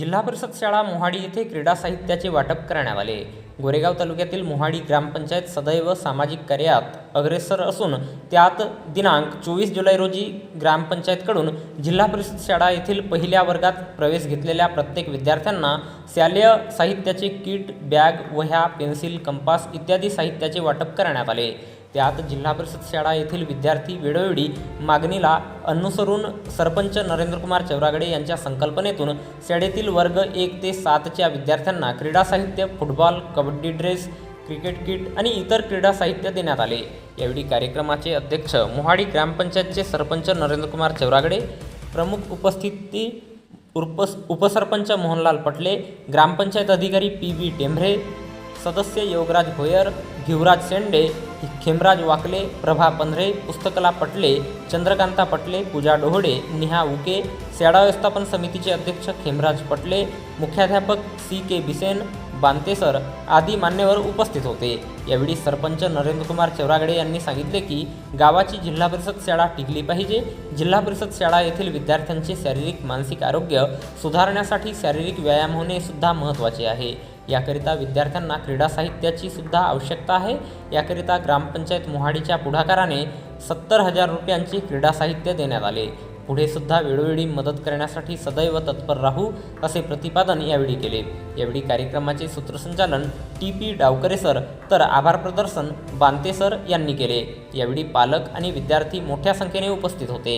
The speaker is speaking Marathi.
जिल्हा परिषद शाळा मोहाडी येथे क्रीडा साहित्याचे वाटप करण्यात आले. गोरेगाव तालुक्यातील मोहाडी ग्रामपंचायत सदैव सामाजिक कार्यात अग्रेसर असून त्यात दिनांक चोवीस जुलै रोजी ग्रामपंचायतकडून जिल्हा परिषद शाळा येथील पहिल्या वर्गात प्रवेश घेतलेल्या प्रत्येक विद्यार्थ्यांना शालेय साहित्याचे किट बॅग वह्या पेन्सिल कंपास इत्यादी साहित्याचे वाटप करण्यात आले. त्यात जिल्हा परिषद शाळा येथील विद्यार्थी वेळोवेळी मागणीला अनुसरून सरपंच नरेंद्रकुमार चौरागडे यांच्या संकल्पनेतून शाळेतील वर्ग एक ते सातच्या विद्यार्थ्यांना क्रीडा साहित्य football kabaddi dress cricket kit आणि इतर क्रीडा साहित्य देण्यात आले. यावेळी कार्यक्रमाचे अध्यक्ष मोहाडी ग्रामपंचायतचे सरपंच नरेंद्रकुमार चौरागडे प्रमुख उपस्थिती उपस उपसरपंच मोहनलाल पटले ग्रामपंचायत अधिकारी पी बी टेंभरे सदस्य योगराज भोयर धिवराज शेंडे खेमराज वाकले प्रभा पंधरे पुस्तकला पटले चंद्रकांता पटले पूजा डोहडे निहा उके शाळा व्यवस्थापन समितीचे अध्यक्ष खेमराज पटले मुख्याध्यापक सी के बिसेन बांतेसर आदी मान्यवर उपस्थित होते. यावेळी सरपंच नरेंद्रकुमार चौरागडे यांनी सांगितले की गावाची जिल्हा परिषद शाळा टिकली पाहिजे. जिल्हा परिषद शाळा येथील विद्यार्थ्यांचे शारीरिक मानसिक आरोग्य सुधारण्यासाठी शारीरिक व्यायाम होणे सुद्धा महत्त्वाचे आहे. याकरिता विद्यार्थ्यांना क्रीडा साहित्याची सुद्धा आवश्यकता आहे. याकरिता ग्रामपंचायत मोहाडीच्या पुढाकाराने सत्तर हजार रुपयांचे क्रीडा साहित्य देण्यात आले. पुढे सुद्धा वेळोवेळी मदत करण्यासाठी सदैव तत्पर राहू असे प्रतिपादन यावेळी केले. यावेळी कार्यक्रमाचे सूत्रसंचालन टी पी डावकरे सर तर आभार प्रदर्शन बांते सर यांनी केले. यावेळी पालक आणि विद्यार्थी मोठ्या संख्येने उपस्थित होते.